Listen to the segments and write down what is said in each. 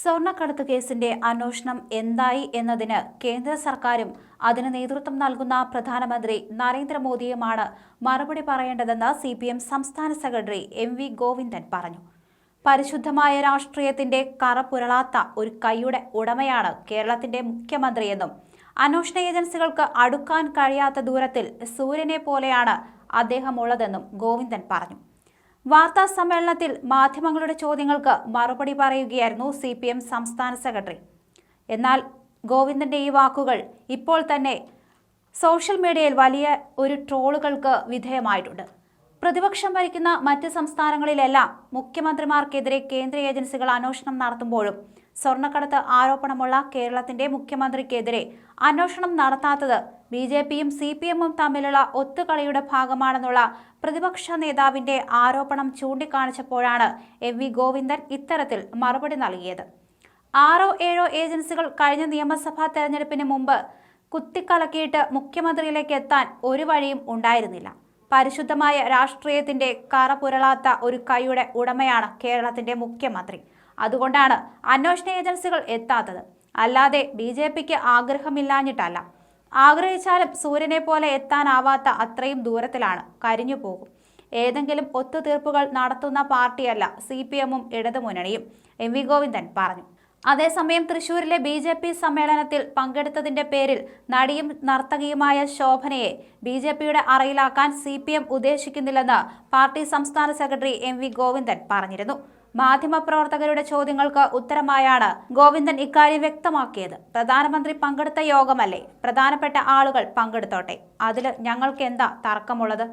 സ്വർണക്കടത്ത് കേസിന്റെ അന്വേഷണം എന്തായി എന്നതിന് കേന്ദ്ര സർക്കാരും അതിന് നേതൃത്വം നൽകുന്ന പ്രധാനമന്ത്രി നരേന്ദ്രമോദിയുമാണ് മറുപടി പറയേണ്ടതെന്ന് സി സംസ്ഥാന സെക്രട്ടറി എം ഗോവിന്ദൻ പറഞ്ഞു. പരിശുദ്ധമായ രാഷ്ട്രീയത്തിന്റെ കറപുരളാത്ത ഒരു കൈയുടെ ഉടമയാണ് കേരളത്തിന്റെ മുഖ്യമന്ത്രിയെന്നും അന്വേഷണ ഏജൻസികൾക്ക് അടുക്കാൻ കഴിയാത്ത ദൂരത്തിൽ സൂര്യനെ പോലെയാണ് അദ്ദേഹം ഉള്ളതെന്നും ഗോവിന്ദൻ പറഞ്ഞു. വാർത്താ സമ്മേളനത്തിൽ മാധ്യമങ്ങളുടെ ചോദ്യങ്ങൾക്ക് മറുപടി പറയുകയായിരുന്നു സി പി എം സംസ്ഥാന സെക്രട്ടറി. എന്നാൽ ഗോവിന്ദന്റെ ഈ വാക്കുകൾ ഇപ്പോൾ തന്നെ സോഷ്യൽ മീഡിയയിൽ വലിയ ഒരു ട്രോളുകൾക്ക് വിധേയമായിട്ടുണ്ട്. പ്രതിപക്ഷം ഭരിക്കുന്ന മറ്റ് സംസ്ഥാനങ്ങളിലെല്ലാം മുഖ്യമന്ത്രിമാർക്കെതിരെ കേന്ദ്ര ഏജൻസികൾ അന്വേഷണം നടത്തുമ്പോഴും സ്വർണക്കടത്ത് ആരോപണമുള്ള കേരളത്തിന്റെ മുഖ്യമന്ത്രിക്കെതിരെ അന്വേഷണം നടത്താത്തത് ബി ജെ പിയും സി പി എമ്മും തമ്മിലുള്ള ഒത്തുകളിയുടെ ഭാഗമാണെന്നുള്ള പ്രതിപക്ഷ നേതാവിന്റെ ആരോപണം ചൂണ്ടിക്കാണിച്ചപ്പോഴാണ് എം വി ഗോവിന്ദൻ ഇത്തരത്തിൽ മറുപടി നൽകിയത്. ആറോ ഏഴോ ഏജൻസികൾ കഴിഞ്ഞ നിയമസഭാ തെരഞ്ഞെടുപ്പിന് മുമ്പ് കുത്തിക്കലക്കിയിട്ട് മുഖ്യമന്ത്രിയിലേക്ക് എത്താൻ ഒരു വഴിയും ഉണ്ടായിരുന്നില്ല. പരിശുദ്ധമായ രാഷ്ട്രീയത്തിന്റെ കറ പുരളാത്ത ഒരു കൈയുടെ ഉടമയാണ് കേരളത്തിന്റെ മുഖ്യമന്ത്രി. അതുകൊണ്ടാണ് അന്വേഷണ ഏജൻസികൾ എത്താത്തത്. അല്ലാതെ ബി ജെ പിക്ക് ആഗ്രഹമില്ലാഞ്ഞിട്ടല്ല. ആഗ്രഹിച്ചാലും സൂര്യനെ പോലെ എത്താനാവാത്ത അത്രയും ദൂരത്തിലാണ് കരിഞ്ഞു പോകും. ഏതെങ്കിലും ഒത്തുതീർപ്പുകൾ നടത്തുന്ന പാർട്ടിയല്ല സി പി എമ്മും ഇടതുമുന്നണിയും എം വി ഗോവിന്ദൻ പറഞ്ഞു. അതേസമയം തൃശൂരിലെ ബി ജെ പി സമ്മേളനത്തിൽ പങ്കെടുത്തതിന്റെ പേരിൽ നടിയും നർത്തകിയുമായ ശോഭനയെ ബി ജെ പിയുടെ അറയിലാക്കാൻ സി പി എം ഉദ്ദേശിക്കുന്നില്ലെന്ന് പാർട്ടി സംസ്ഥാന സെക്രട്ടറി എം വി ഗോവിന്ദൻ പറഞ്ഞിരുന്നു. മാധ്യമപ്രവർത്തകരുടെ ചോദ്യങ്ങൾക്ക് ഉത്തരമായാണ് ഗോവിന്ദൻ ഇക്കാര്യം വ്യക്തമാക്കിയത്. പ്രധാനമന്ത്രി പങ്കെടുത്ത യോഗമല്ലേ? പ്രധാനപ്പെട്ട ആളുകൾ പങ്കെടുത്തോട്ടെ. അതിൽ ഞങ്ങൾക്ക് എന്താ തർക്കമുള്ളത്?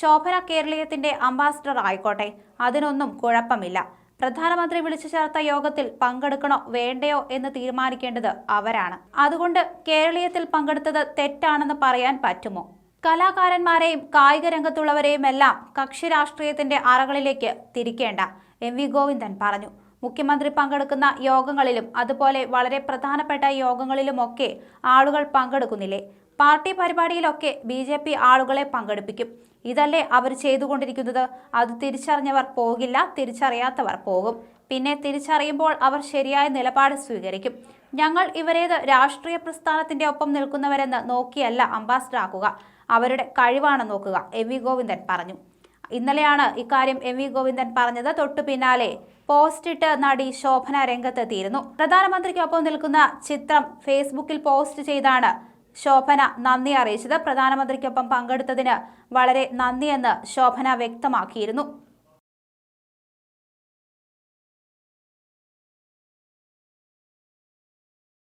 ശോഭന കേരളീയത്തിന്റെ അംബാസിഡർ ആയിക്കോട്ടെ. അതിനൊന്നും കുഴപ്പമില്ല. പ്രധാനമന്ത്രി വിളിച്ചു ചേർത്ത യോഗത്തിൽ പങ്കെടുക്കണോ വേണ്ടയോ എന്ന് തീരുമാനിക്കേണ്ടത് അവരാണ്. അതുകൊണ്ട് കേരളീയത്തിൽ പങ്കെടുത്തത് തെറ്റാണെന്ന് പറയാൻ പറ്റുമോ? കലാകാരന്മാരെയും കായിക രംഗത്തുള്ളവരെയും എല്ലാം കക്ഷി രാഷ്ട്രീയത്തിന്റെ അറകളിലേക്ക് തിരിക്കേണ്ട എം വി ഗോവിന്ദൻ പറഞ്ഞു. മുഖ്യമന്ത്രി പങ്കെടുക്കുന്ന യോഗങ്ങളിലും അതുപോലെ വളരെ പ്രധാനപ്പെട്ട യോഗങ്ങളിലുമൊക്കെ ആളുകൾ പങ്കെടുക്കുന്നില്ലേ? പാർട്ടി പരിപാടിയിലൊക്കെ ബി ജെ പി ആളുകളെ പങ്കെടുപ്പിക്കും. ഇതല്ലേ അവർ ചെയ്തുകൊണ്ടിരിക്കുന്നത്? അത് തിരിച്ചറിഞ്ഞവർ പോകില്ല തിരിച്ചറിയാത്തവർ പോകും. പിന്നെ തിരിച്ചറിയുമ്പോൾ അവർ ശരിയായ നിലപാട് സ്വീകരിക്കും. ഞങ്ങൾ ഇവരേത് രാഷ്ട്രീയ പ്രസ്ഥാനത്തിന്റെ ഒപ്പം നിൽക്കുന്നവരെന്ന് നോക്കിയല്ല അംബാസിഡർ ആക്കുക അവരുടെ കഴിവാണ് നോക്കുക എം വി ഗോവിന്ദൻ പറഞ്ഞു. ഇന്നലെയാണ് ഇക്കാര്യം എം വി ഗോവിന്ദൻ പറഞ്ഞത്. തൊട്ടു പിന്നാലെ പോസ്റ്റിട്ട് നടി ശോഭന രംഗത്തെത്തിയിരുന്നു. പ്രധാനമന്ത്രിക്കൊപ്പം നിൽക്കുന്ന ചിത്രം ഫേസ്ബുക്കിൽ പോസ്റ്റ് ചെയ്താണ് ശോഭന നന്ദി അറിയിച്ചത്. പ്രധാനമന്ത്രിക്കൊപ്പം പങ്കെടുത്തതിന് വളരെ നന്ദിയെന്ന് ശോഭന വ്യക്തമാക്കിയിരുന്നു.